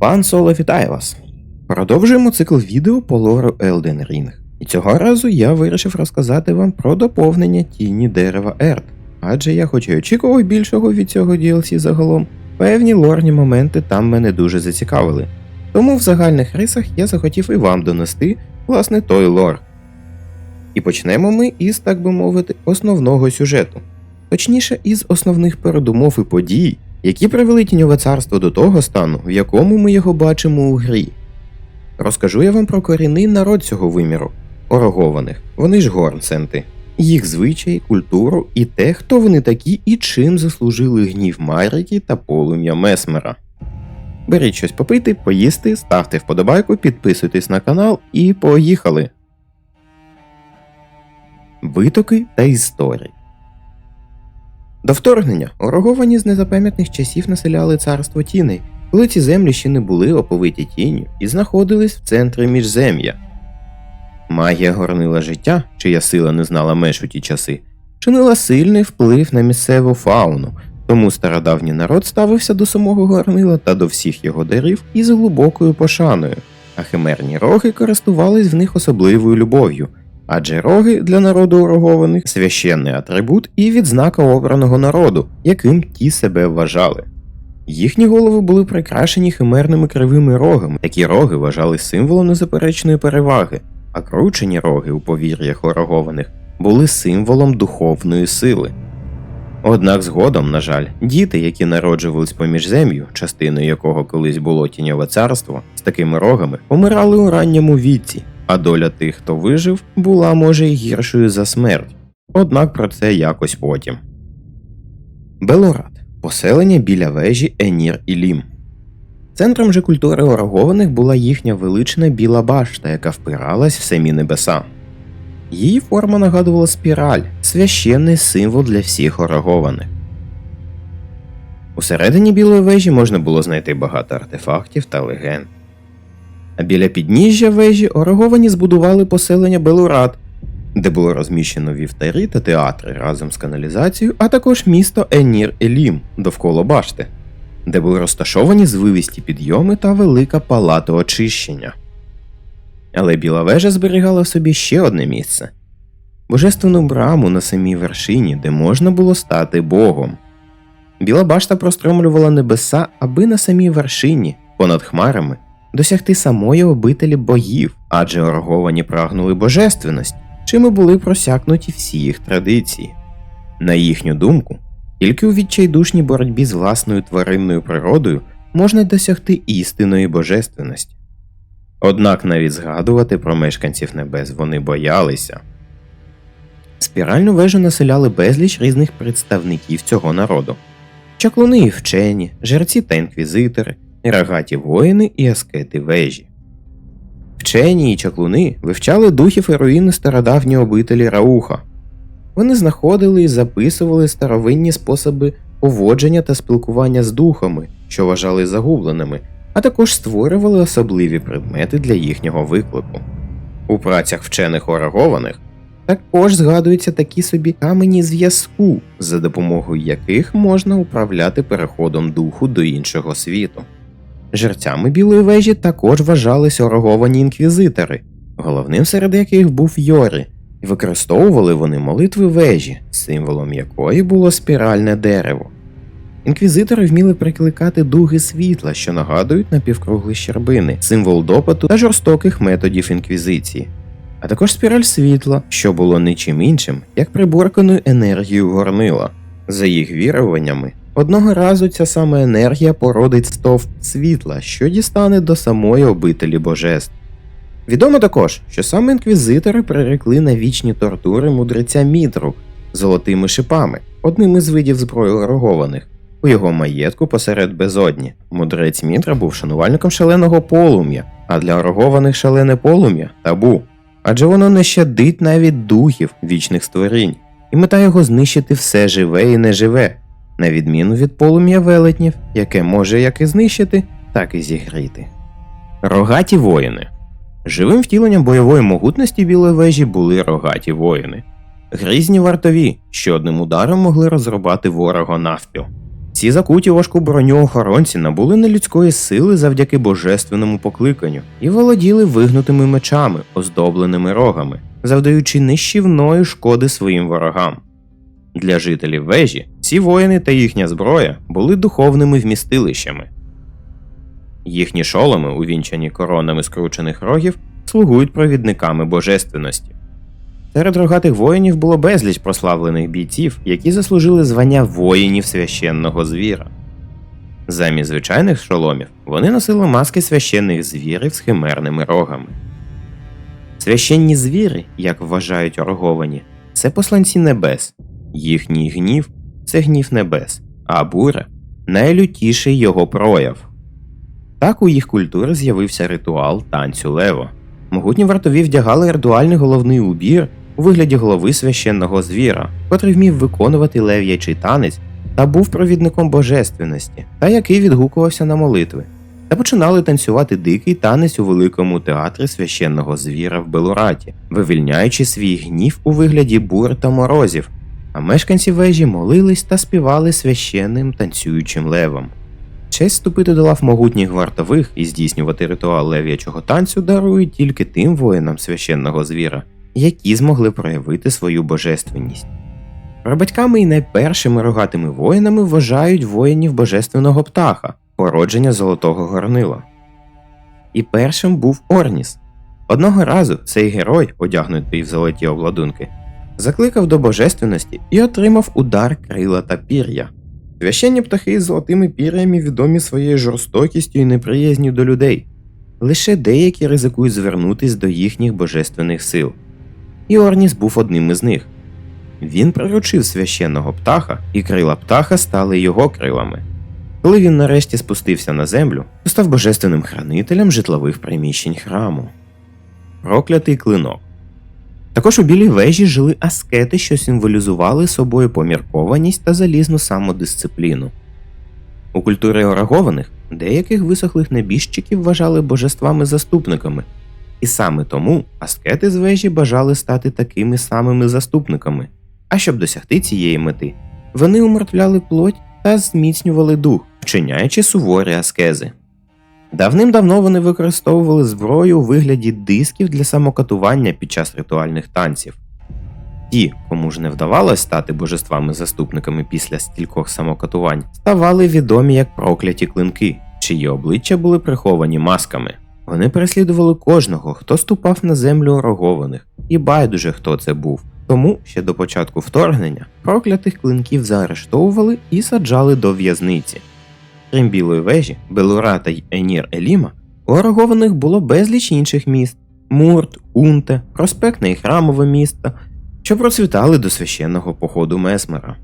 Пан Соло вітає вас! Продовжуємо цикл відео по лору Elden Ring. І цього разу я вирішив розказати вам про доповнення тіні дерева Ерт. Адже я хоч і очікував більшого від цього DLC загалом, певні лорні моменти там мене дуже зацікавили. Тому в загальних рисах я захотів і вам донести, власне, той лор. І почнемо ми із, так би мовити, основного сюжету. Точніше, із основних передумов і подій, які привели тіньове царство до того стану, в якому ми його бачимо у грі. Розкажу я вам про корінний народ цього виміру орогованих, вони ж горнценти, їх звичаї, культуру і те, хто вони такі і чим заслужили гнів Маріки та полум'я Месмера. Беріть щось попити, поїсти, ставте вподобайку, підписуйтесь на канал і поїхали. Витоки та історії. До вторгнення ороговані з незапам'ятних часів населяли царство тіней, коли ці землі ще не були оповиті тінню і знаходились в центрі міжзем'я. Магія горнила життя, чия сила не знала меж у ті часи, чинила сильний вплив на місцеву фауну, тому стародавній народ ставився до самого горнила та до всіх його дарів із глибокою пошаною, а химерні роги користувались в них особливою любов'ю, адже роги для народу орогованих священний атрибут і відзнака обраного народу, яким ті себе вважали. Їхні голови були прикрашені химерними кривими рогами, такі роги вважали символом незаперечної переваги, а кручені роги у повір'ях орогованих були символом духовної сили. Однак згодом, на жаль, діти, які народжувались поміж землю, частиною якого колись було тіньове царство, з такими рогами, помирали у ранньому віці, а доля тих, хто вижив, була може й гіршою за смерть. Однак про це якось потім. Белорад поселення біля вежі Енір і Лім. Центром же культури орогованих була їхня велична біла башта, яка впиралась в самі небеса. Її форма нагадувала спіраль, священний символ для всіх орогованих. Усередині білої вежі можна було знайти багато артефактів та легенд. А біля підніжжя вежі ороговані збудували поселення Белурат, де було розміщено вівтарі та театри разом з каналізацією, а також місто Енір Елім довкола башти, де були розташовані звивісті підйоми та велика палата очищення. Але біла вежа зберігала в собі ще одне місце божественну браму на самій вершині, де можна було стати Богом. Біла башта простромлювала небеса, аби на самій вершині, понад хмарами, досягти самої обителі богів, адже орговані прагнули божественності, чим і були просякнуті всі їх традиції. На їхню думку, тільки у відчайдушній боротьбі з власною тваринною природою можна досягти істинної божественності. Однак навіть згадувати про мешканців небес вони боялися. Спіральну вежу населяли безліч різних представників цього народу чаклуни і вчені, жерці та інквізитори, рогаті воїни і аскети вежі. Вчені і чаклуни вивчали духів і руїни стародавньої обителі Рауха. Вони знаходили і записували старовинні способи поводження та спілкування з духами, що вважали загубленими, а також створювали особливі предмети для їхнього виклику. У працях вчених орагованих також згадуються такі собі камені зв'язку, за допомогою яких можна управляти переходом духу до іншого світу. Жерцями білої вежі також вважалися ороговані інквізитори, головним серед яких був Йорі, і використовували вони молитви вежі, символом якої було спіральне дерево. Інквізитори вміли прикликати дуги світла, що нагадують напівкруглі щербини, символ допиту та жорстоких методів інквізиції, а також спіраль світла, що було нічим іншим, як приборканою енергією горнила. За їх віруваннями, одного разу ця сама енергія породить стовп світла, що дістане до самої обителі божеств. Відомо також, що саме інквізитори прирекли на вічні тортури мудреця Мітру золотими шипами, одним із видів зброї орогованих. У його маєтку посеред безодні. Мудрець Мітра був шанувальником шаленого полум'я, а для орогованих шалене полум'я табу. Адже воно не щадить навіть духів вічних створінь, і мета його знищити все живе і неживе, на відміну від полум'я велетнів, яке може як і знищити, так і зігріти. Рогаті воїни. Живим втіленням бойової могутності білої вежі були рогаті воїни, грізні вартові, що одним ударом могли розрубати ворога навпіл. Ці закуті важку броню охоронці набули нелюдської сили завдяки божественному покликанню і володіли вигнутими мечами, оздобленими рогами, завдаючи нищівної шкоди своїм ворогам. Для жителів вежі ці воїни та їхня зброя були духовними вмістилищами. Їхні шоломи, увінчані коронами скручених рогів, слугують провідниками божественності. Серед рогатих воїнів було безліч прославлених бійців, які заслужили звання воїнів священного звіра. Замість звичайних шоломів вони носили маски священних звірів з химерними рогами. Священні звіри, як вважають орговані, це посланці небес, їхній гнів це гнів небес, а буря найлютіший його прояв. Так у їх культури з'явився ритуал танцю лево. Могутні вартові вдягали ритуальний головний убір у вигляді голови священного звіра, котрий вмів виконувати лев'ячий танець та був провідником божественності, та який відгукувався на молитви. Та починали танцювати дикий танець у великому театрі священного звіра в Белураті, вивільняючи свій гнів у вигляді бур та морозів, а мешканці вежі молились та співали священним танцюючим левом. Честь вступити до лав могутніх вартових і здійснювати ритуал лев'ячого танцю дарують тільки тим воїнам священного звіра, які змогли проявити свою божественність. Прабатьками і найпершими рогатими воїнами вважають воїнів божественного птаха, породження золотого горнила. І першим був Орніс. Одного разу цей герой, одягнутий в золоті обладунки, закликав до божественності і отримав удар крила та пір'я. Священні птахи з золотими пір'ями відомі своєю жорстокістю і неприязню до людей. Лише деякі ризикують звернутись до їхніх божественних сил. І Орніс був одним із них. Він приручив священного птаха, і крила птаха стали його крилами. Коли він нарешті спустився на землю, то став божественним хранителем житлових приміщень храму. Проклятий клинок. Також у білій вежі жили аскети, що символізували собою поміркованість та залізну самодисципліну. У культурі орагованих деяких висохлих небіжчиків вважали божествами-заступниками, і саме тому аскети з вежі бажали стати такими самими заступниками. А щоб досягти цієї мети, вони умертвляли плоть та зміцнювали дух, вчиняючи суворі аскези. Давним-давно вони використовували зброю у вигляді дисків для самокатування під час ритуальних танців. Ті, кому ж не вдавалось стати божествами-заступниками після стількох самокатувань, ставали відомі як прокляті клинки, чиї обличчя були приховані масками. Вони переслідували кожного, хто ступав на землю рогованих, і байдуже хто це був. Тому ще до початку вторгнення проклятих клинків заарештовували і саджали до в'язниці. Крім білої вежі, Белурата й Енір Еліма, у орогованих було безліч інших міст Мурт, Унте, проспектне і храмове місто, що процвітали до священного походу Месмера.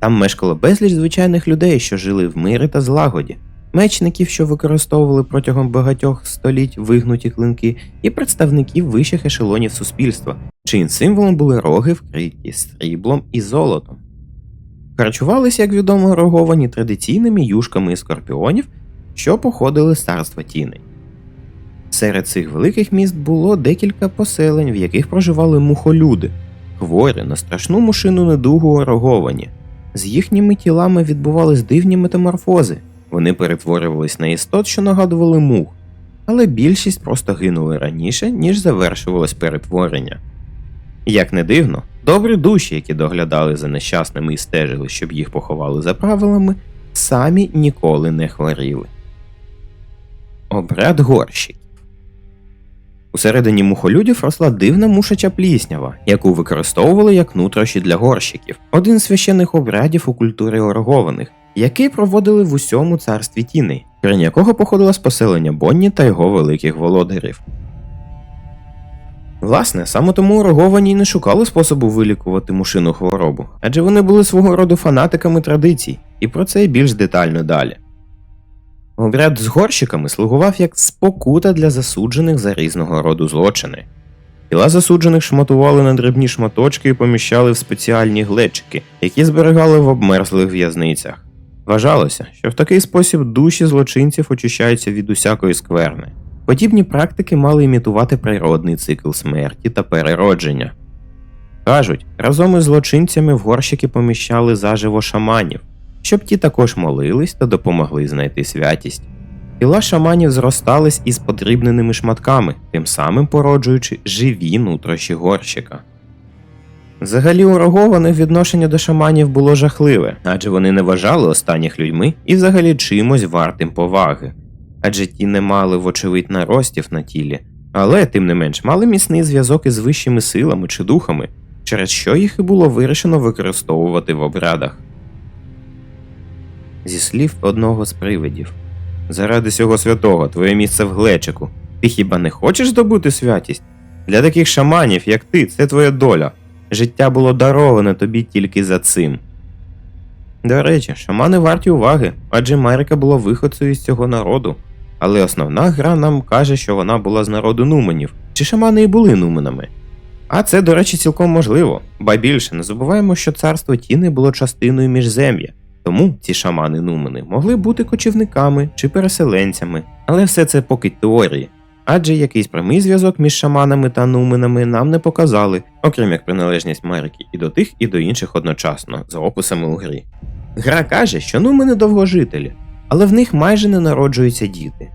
Там мешкало безліч звичайних людей, що жили в мирі та злагоді, мечників, що використовували протягом багатьох століть вигнуті клинки, і представників вищих ешелонів суспільства, чиїм символом були роги вкриті сріблом і золотом. Харчувалися, як відомо, роговані традиційними юшками і скорпіонів, що походили з царства тіней. Серед цих великих міст було декілька поселень, в яких проживали мухолюди, хворі на страшну мушину недугу роговані. З їхніми тілами відбувались дивні метаморфози, вони перетворювались на істот, що нагадували мух, але більшість просто гинули раніше, ніж завершувалось перетворення. Як не дивно, добрі душі, які доглядали за нещасними і стежили, щоб їх поховали за правилами, самі ніколи не хворіли. Обряд горщиків Усередині мухолюдів росла дивна мушача пліснява, яку використовували як нутрощі для горщиків, один з священних обрядів у культурі оргованих, який проводили в усьому царстві тіней, крім якого походило з поселення Бонні та його великих володарів. Власне, саме тому роговані не шукали способу вилікувати мушину хворобу, адже вони були свого роду фанатиками традицій, і про це більш детально далі. Обряд з горщиками слугував як спокута для засуджених за різного роду злочини. Тіла засуджених шматували на дрібні шматочки і поміщали в спеціальні глечики, які зберігали в обмерзлих в'язницях. Вважалося, що в такий спосіб душі злочинців очищаються від усякої скверни. Подібні практики мали імітувати природний цикл смерті та переродження. Кажуть, разом із злочинцями в горщики поміщали заживо шаманів, щоб ті також молились та допомогли знайти святість. Тіла шаманів зростались із подрібненими шматками, тим самим породжуючи живі нутрощі горщика. Взагалі у відношення до шаманів було жахливе, адже вони не вважали останніх людьми і взагалі чимось вартим поваги, адже ті не мали вочевидь наростів на тілі, але тим не менш мали міцний зв'язок із вищими силами чи духами, через що їх і було вирішено використовувати в обрядах. Зі слів одного з привидів Заради сього святого, твоє місце в глечику. Ти хіба не хочеш здобути святість? Для таких шаманів, як ти, це твоя доля. Життя було дароване тобі тільки за цим. До речі, шамани варті уваги, адже Майрика була виходцею з цього народу. Але основна гра нам каже, що вона була з народу нуменів, чи шамани і були нуменами. А це, до речі, цілком можливо, ба більше не забуваємо, що царство Тіни було частиною міжзем'я, тому ці шамани нумени могли бути кочівниками чи переселенцями, але все це поки теорії. Адже якийсь прямий зв'язок між шаманами та нуменами нам не показали, окрім як приналежність Мерики і до тих, і до інших одночасно, за описами у грі. Гра каже, що нумени довгожителі, але в них майже не народжуються діти.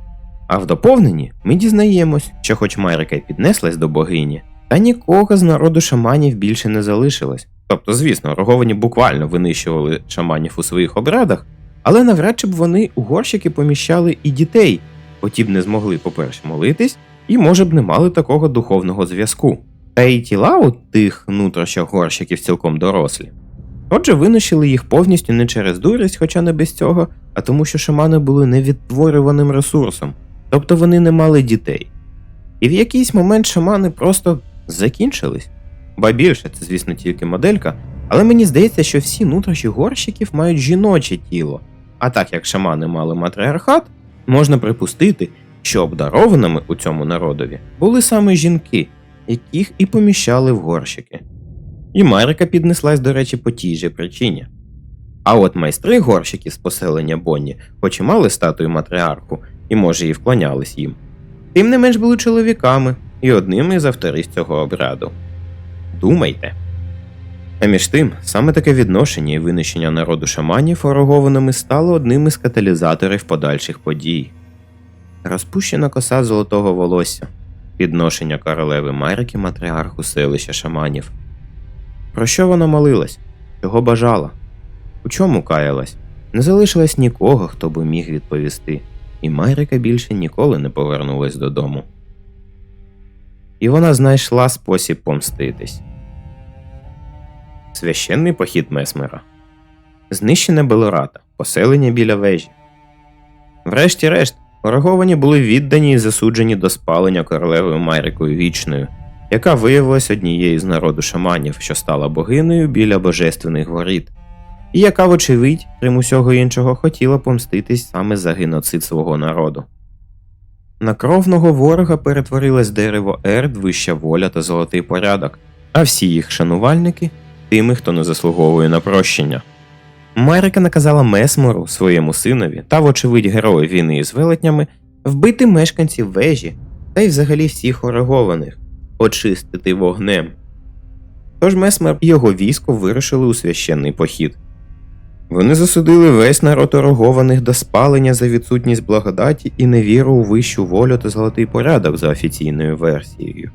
А в доповненні ми дізнаємось, що хоч Майрика й піднеслась до богині, та нікого з народу шаманів більше не залишилось. Тобто, звісно, роговані буквально винищували шаманів у своїх обрядах, але навряд чи б вони у горщики поміщали і дітей, бо ті б не змогли, по-перше, молитись, і, може б, не мали такого духовного зв'язку. Та й тіла у тих нутрощах горщиків цілком дорослі. Отже, винищили їх повністю не через дурість, хоча не без цього, а тому, що шамани були невідтворюваним ресурсом, тобто вони не мали дітей. І в якийсь момент шамани просто закінчились. Ба більше, це, звісно, тільки моделька, але мені здається, що всі нутрощі горщиків мають жіноче тіло. А так як шамани мали матріархат, можна припустити, що обдарованими у цьому народові були саме жінки, яких і поміщали в горщики. І Марика піднеслась, до речі, по тій же причині. А от майстри горщиків з поселення Бонні, хоч і мали статую матріарху, і може і вклонялись їм, тим не менш були чоловіками і одними з авторів цього обряду. Думайте. А між тим, саме таке відношення і винищення народу шаманів орогованими стало одним із каталізаторів подальших подій. Розпущена коса золотого волосся, підношення королеви Майрики матріарху селища шаманів. Про що вона молилась? Чого бажала? У чому каялась? Не залишилось нікого, хто би міг відповісти, і Майрика більше ніколи не повернулась додому. І вона знайшла спосіб помститись. Священний похід Месмера. Знищене Белората, поселення біля вежі. Врешті-решт, вороговані були віддані і засуджені до спалення королевою Майрикою Вічною, яка виявилась однією з народу шаманів, що стала богинею біля божественних воріт, і яка, вочевидь, крім усього іншого, хотіла помститись саме за геноцид свого народу. На кровного ворога перетворилось дерево Ерд, вища воля та золотий порядок, а всі їх шанувальники тими, хто не заслуговує на прощення. Майрика наказала Месмору, своєму синові та, вочевидь, герою війни із велетнями, вбити мешканців вежі та й взагалі всіх орегованих, очистити вогнем. Тож Месмер і його військо вирушили у священний похід. Вони засудили весь народ орогованих до спалення за відсутність благодаті і невіру у вищу волю та золотий порядок за офіційною версією.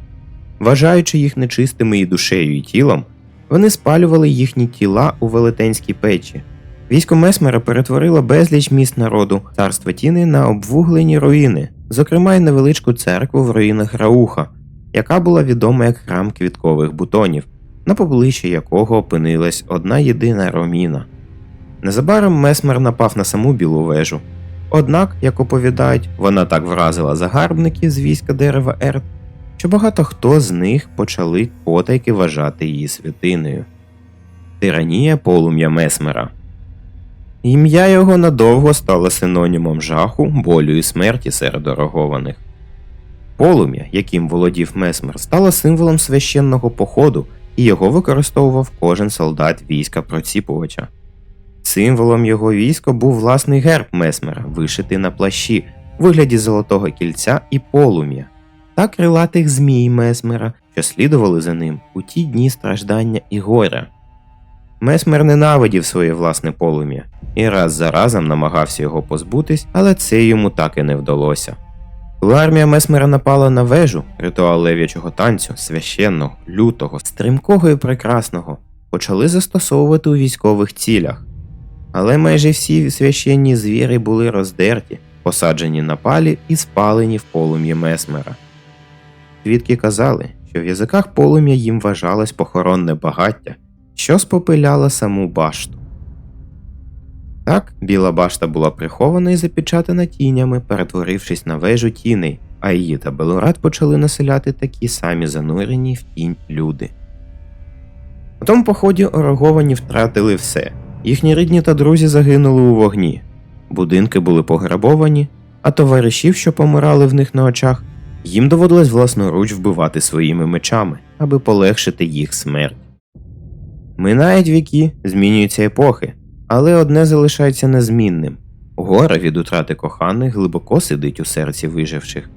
Вважаючи їх нечистими і душею і тілом, вони спалювали їхні тіла у велетенській печі. Військо Месмера перетворило безліч міст народу царства Тіни на обвуглені руїни, зокрема й невеличку церкву в руїнах Рауха, яка була відома як храм квіткових бутонів, на поближчі якого опинилась одна єдина роміна. Незабаром Месмер напав на саму білу вежу. Однак, як оповідають, вона так вразила загарбників з війська дерева Ерт, що багато хто з них почали потайки вважати її святиною. Тиранія полум'я Месмера. Ім'я його надовго стало синонімом жаху, болю і смерті серед дорогованих. Полум'я, яким володів Месмер, стало символом священного походу, і його використовував кожен солдат війська Проціпувача. Символом його війська був власний герб Месмера, вишитий на плащі, у вигляді золотого кільця і полум'я, та крилатих змій Месмера, що слідували за ним у ті дні страждання і горя. Месмер ненавидів своє власне полум'я і раз за разом намагався його позбутись, але це йому так і не вдалося. Коли армія Месмера напала на вежу, ритуал лев'ячого танцю, священного, лютого, стрімкого і прекрасного, почали застосовувати у військових цілях. Але майже всі священні звірі були роздерті, посаджені на палі і спалені в полум'ї Месмера. Свідки казали, що в язиках полум'я їм вважалось похоронне багаття, що спопиляло саму башту. Так, біла башта була прихована і запечатана тінями, перетворившись на вежу тіней, а її та Белорад почали населяти такі самі занурені в тінь люди. У тому поході ороговані втратили все. Їхні рідні та друзі загинули у вогні, будинки були пограбовані, а товаришів, що помирали в них на очах, їм доводилось власноруч вбивати своїми мечами, аби полегшити їх смерть. Минають віки, змінюються епохи, але одне залишається незмінним горе від утрати коханих глибоко сидить у серці виживших.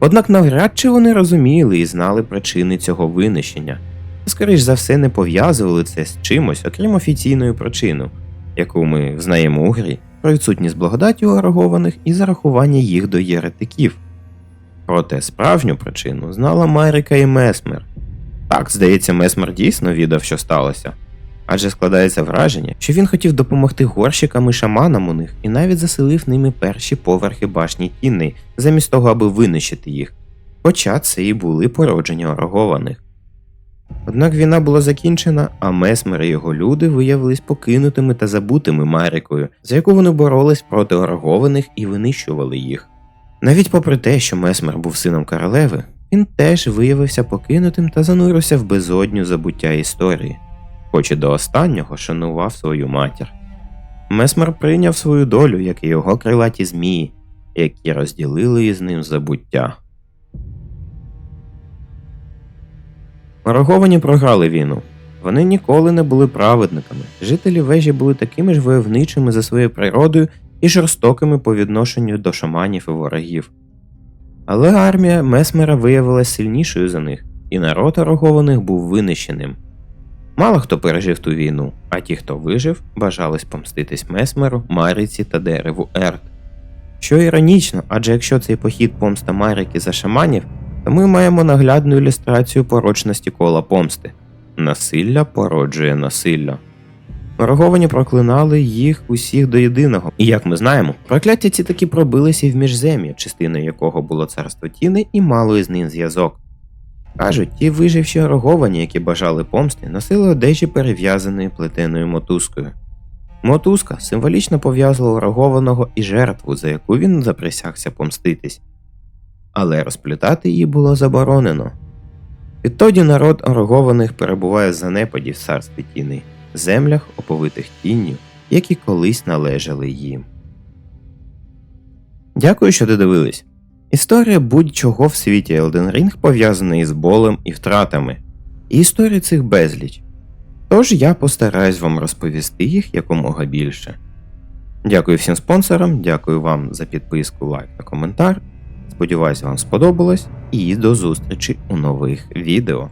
Однак навряд чи вони розуміли і знали причини цього винищення, скоріш за все не пов'язували це з чимось, окрім офіційної причини, яку ми знаємо у грі, про відсутність благодаті у арагованих і зарахування їх до єретиків. Проте справжню причину знала Майрика і Месмер. Так, здається, Месмер дійсно віддав, що сталося. Адже складається враження, що він хотів допомогти горщикам і шаманам у них і навіть заселив ними перші поверхи башні Тінни, замість того, аби винищити їх. Хоча це і були породження орогованих. Однак війна була закінчена, а Месмер і його люди виявились покинутими та забутими Марикою, за яку вони боролись проти орогованих і винищували їх. Навіть попри те, що Месмер був сином королеви, він теж виявився покинутим та занурився в безодню забуття історії, хоч і до останнього шанував свою матір. Месмер прийняв свою долю, як і його крилаті змії, які розділили із ним забуття. Ороговані програли війну. Вони ніколи не були праведниками. Жителі вежі були такими ж войовничими за своєю природою і жорстокими по відношенню до шаманів і ворогів. Але армія Месмера виявилася сильнішою за них, і народ орогованих був винищеним. Мало хто пережив ту війну, а ті, хто вижив, бажались помститись Месмеру, Маріці та дереву Ерт. Що іронічно, адже якщо цей похід помста Маріки за шаманів, ми маємо наглядну ілюстрацію порочності кола помсти. Насилля породжує насилля. Ороговані проклинали їх усіх до єдиного, і як ми знаємо, прокляття ці таки пробилися в міжзем'я, частиною якого було царство Тіни і мало із ним зв'язок. Кажуть, ті виживші ороговані, які бажали помсти, носили одежі перев'язаної плетеною мотузкою. Мотузка символічно пов'язувала орогованого і жертву, за яку він заприсягся помститись. Але розплітати її було заборонено. Відтоді народ орогованих перебуває в занепаді в царстві тіни, землях, оповитих тінню, які колись належали їм. Дякую, що додивились. Історія будь-чого в світі Elden Ring пов'язана із болем і втратами, і історій цих безліч. Тож я постараюсь вам розповісти їх якомога більше. Дякую всім спонсорам, дякую вам за підписку, лайк та коментар. Сподіваюсь, вам сподобалось, і до зустрічі у нових відео.